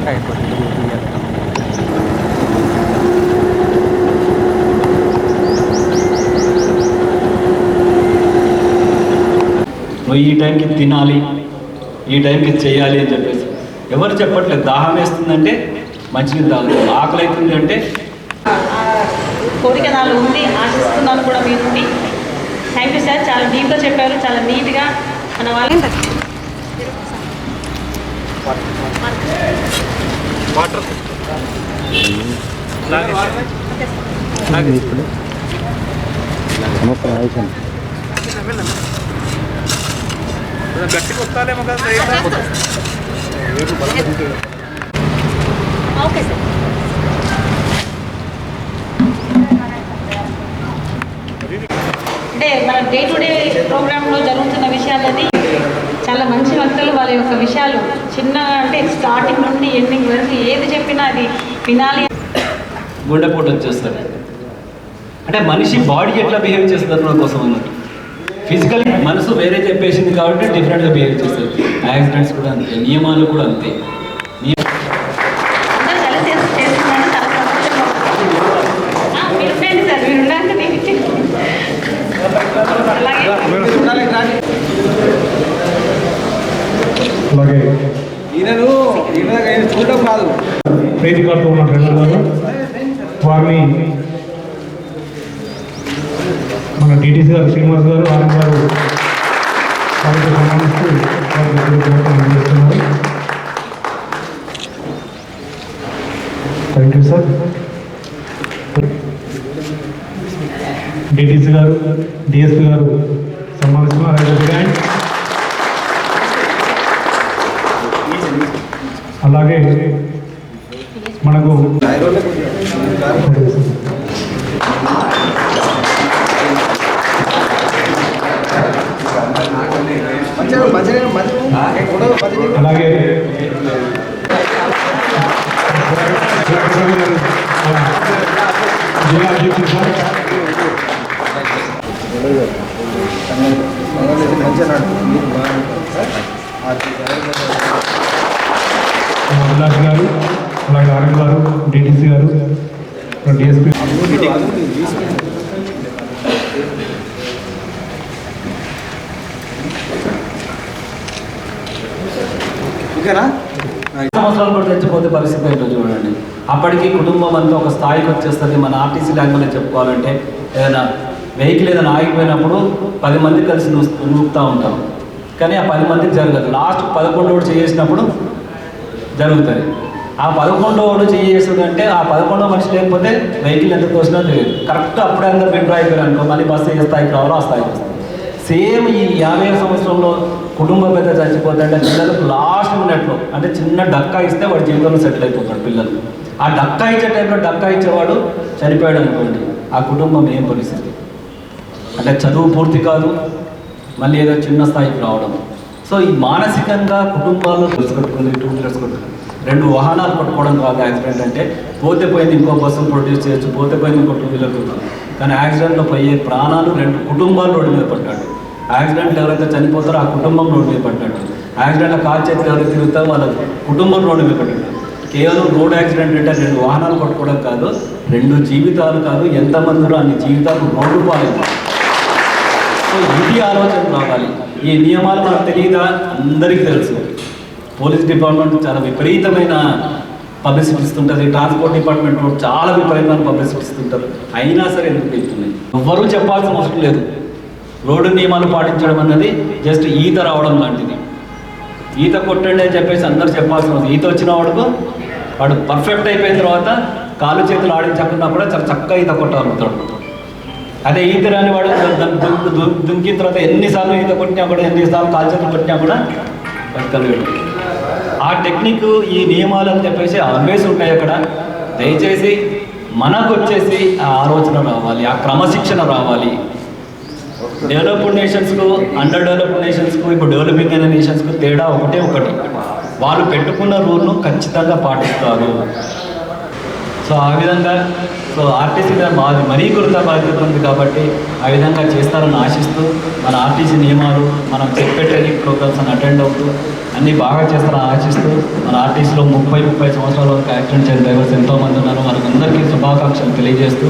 తీసుకుంటే అయిపోతుంది నువ్వు ఈ టైంకి తినాలి ఈ టైంకి చేయాలి అని చెప్పేసి. ఎవరు చెప్పట్లేదు దాహం వేస్తుందంటే మంచినీళ్ళు తాగుతారు. ఆకలి అవుతుంది అంటే కోరిక నాలుగు ఉంది ఆశిస్తున్నాను కూడా మీరు థ్యాంక్ యూ సార్ చాలా డీప్గా చెప్పారు చాలా నీట్గా మన వాళ్ళు ఇప్పుడు మొత్తం కదా ఓకే సార్ అంటే మన డే టు డే ప్రోగ్రాంలో జరుగుతున్న విషయాలన్నీ చాలా మంచి వక్తలు వాళ్ళ యొక్క విషయాలు. చిన్న అంటే స్టార్టింగ్ నుండి ఎండింగ్ వరకు ఏది చెప్పినా అది వినాలి. గుండెపోటు వచ్చేస్తుంది. అంటే మనిషి బాడీ ఎట్లా బిహేవ్ చేస్తుంది నా కోసం అన్నట్టు. ఫిజికల్ మనసు వేరే చెప్పేసింది కాబట్టి డిఫరెంట్గా బిహేవ్ చేస్తుంది. యాక్సిడెంట్స్ కూడా అంతే నియమాలు కూడా అంతే. నియమ అందరూ కలిసి చేస్తు- చేస్తున్నాను చాలా సంతోషంగా ఉంది. ఆ, మీరు ఉండండి సార్ మీరు ఉండండి నేను ఇచ్చి అలాగే అలాగే ఈయనను ఈయన ఈయన చూడడం కాదు వేదికతో ఉన్న రెండు గారు వారిని మన డిటిసి గారు శ్రీనివాస్ గారు ఆనంద్ గారు వారితో సన్మానిస్తూ వారి దగ్గర అందజేస్తున్నారు థ్యాంక్ యూ సార్ డిటిసి గారు డిఎస్పి గారు సన్మానిస్తున్నారు అలాగే బ్రాండ్ అలాగే మనకు అలాగే. జిల్లా అధ్యక్షుడు సార్ అభిలాష్ గారు. అలాగే ఆర్ఎం గారు డిటిసి గారు డిఎస్పీ. ఓకేనా? సంవత్సరాలు కూడా తెచ్చిపోతే పరిస్థితి ఏంటో చూడండి. అప్పటికి కుటుంబం అంతా ఒక స్థాయికి వచ్చేస్తుంది. మన ఆర్టీసీ లాంగ్వేజ్లో చెప్పుకోవాలంటే ఏదైనా వెహికల్ ఏదైనా ఆగిపోయినప్పుడు పది మంది కలిసి నూ- నూపుతూ ఉంటాం. కానీ ఆ పది మందికి జరగదు. లాస్ట్ పదకొండోడు చేసినప్పుడు జరుగుతుంది. ఆ పదకొండోడు చేస్తుందంటే ఆ పదకొండో మనిషి లేకపోతే వెహికల్ ఎంత తోసినా తెలియదు కరెక్ట్ అప్పుడే అందరూ విడ్రా అయిపోయారు అనుకో మళ్ళీ బస్సు ఏ స్థాయికి రావాలో ఆ స్థాయికి వస్తుంది. సేమ్ ఈ యాభై సంవత్సరంలో కుటుంబ పెద్ద చచ్చిపోతే అంటే పిల్లలకు లాస్ట్ మినిట్లో అంటే చిన్న డక్కా ఇస్తే వాడు జీవితంలో సెటిల్ అయిపోతాడు పిల్లలు. ఆ డక్కా ఇచ్చే టైంలో డక్కా ఇచ్చేవాడు చనిపోయాడు అనుకోండి. ఆ కుటుంబం ఏం పరిస్థితి? అంటే చదువు పూర్తి కాదు మళ్ళీ ఏదో చిన్న స్థాయికి రావడం. సో ఈ మానసికంగా కుటుంబాలు డ్రెస్ కట్టుకుని టూ వీలర్స్ రెండు వాహనాలు పట్టుకోవడం కాదు యాక్సిడెంట్ అంటే పోతే పోయింది ఇంకో బస్సును ప్రొడ్యూస్ చేయొచ్చు పోతే పోయింది ఇంకో టూ వీలర్ కానీ యాక్సిడెంట్లో పోయే ప్రాణాలు రెండు కుటుంబాలు రోడ్డు మీద పడ్డాడు. యాక్సిడెంట్ ఎవరైతే చనిపోతారో ఆ కుటుంబం రోడ్డు మీద పడ్డాడు. యాక్సిడెంట్లో కాల్ చేతులు ఎవరైతే తిరుగుతారో వాళ్ళ కుటుంబం రోడ్డు మీద పడ్డాడు. కేవలం రోడ్ యాక్సిడెంట్ అంటే రెండు వాహనాలు పట్టుకోవడం కాదు రెండు జీవితాలు కాదు ఎంతమందిలో అన్ని జీవితాలు రోడ్డు పాలైపోయి సో ఇది ఆలోచన రావాలి. ఈ నియమాలు మనకు తెలియదా? అందరికీ తెలుసు. పోలీస్ డిపార్ట్మెంట్ చాలా విపరీతమైన పబ్లిసిటీ ఇస్తుంటుంది. ట్రాన్స్పోర్ట్ డిపార్ట్మెంట్ చాలా విపరీతమైన పబ్లిసిటీ ఇస్తుంటారు అయినా సరే ఎందుకు పెడుతున్నాయి ఎవ్వరూ చెప్పాల్సిన అవసరం లేదు. రోడ్డు నియమాలు పాటించడం అన్నది జస్ట్ ఈత రావడం లాంటిది. ఈత కొట్టండి అని చెప్పేసి అందరు చెప్పాల్సిన అవసరం. ఈత వచ్చిన వాడుకు వాడు పర్ఫెక్ట్ అయిపోయిన తర్వాత కాలు చేతులు ఆడించకుండా కూడా చాలా చక్కగా ఈత కొట్టగలుగుతాడు అదే ఈత రాని వాడు దు- దుంకిన తర్వాత ఎన్నిసార్లు ఈత కొట్టినా కూడా ఎన్నిసార్లు కాలు చేతులు కొట్టినా కూడా బతకలేడు ఆ టెక్నిక్ ఈ నియమాలు అని చెప్పేసి ఆల్వేస్ ఉంటాయి అక్కడ. దయచేసి మనకు వచ్చేసి ఆ ఆలోచన రావాలి ఆ క్రమశిక్షణ రావాలి. డెవలప్డ్ నేషన్స్కు అండర్ డెవలప్డ్ నేషన్స్కు ఇప్పుడు డెవలపింగ్ అయిన నేషన్స్కు తేడా ఒకటే ఒకటి. వాళ్ళు పెట్టుకున్న రూల్ను ఖచ్చితంగా పాటిస్తారు. సో ఆ విధంగా సో ఆర్టీసీ మీద మాది మరీ కొరత బాధ్యత ఉంది కాబట్టి ఆ విధంగా చేస్తారని ఆశిస్తూ మన ఆర్టీసీ నియమాలు మనం చెప్పే ట్రైనింగ్ ప్రోగ్రామ్స్ అని అటెండ్ అవుతూ అన్నీ బాగా చేస్తారని ఆశిస్తూ మన ఆర్టీసీలో ముప్పై ముప్పై సంవత్సరాల వరకు యాక్సిడెంట్ చేసిన డ్రైవర్స్ ఎంతోమంది ఉన్నారు. వాళ్ళందరికీ శుభాకాంక్షలు తెలియజేస్తూ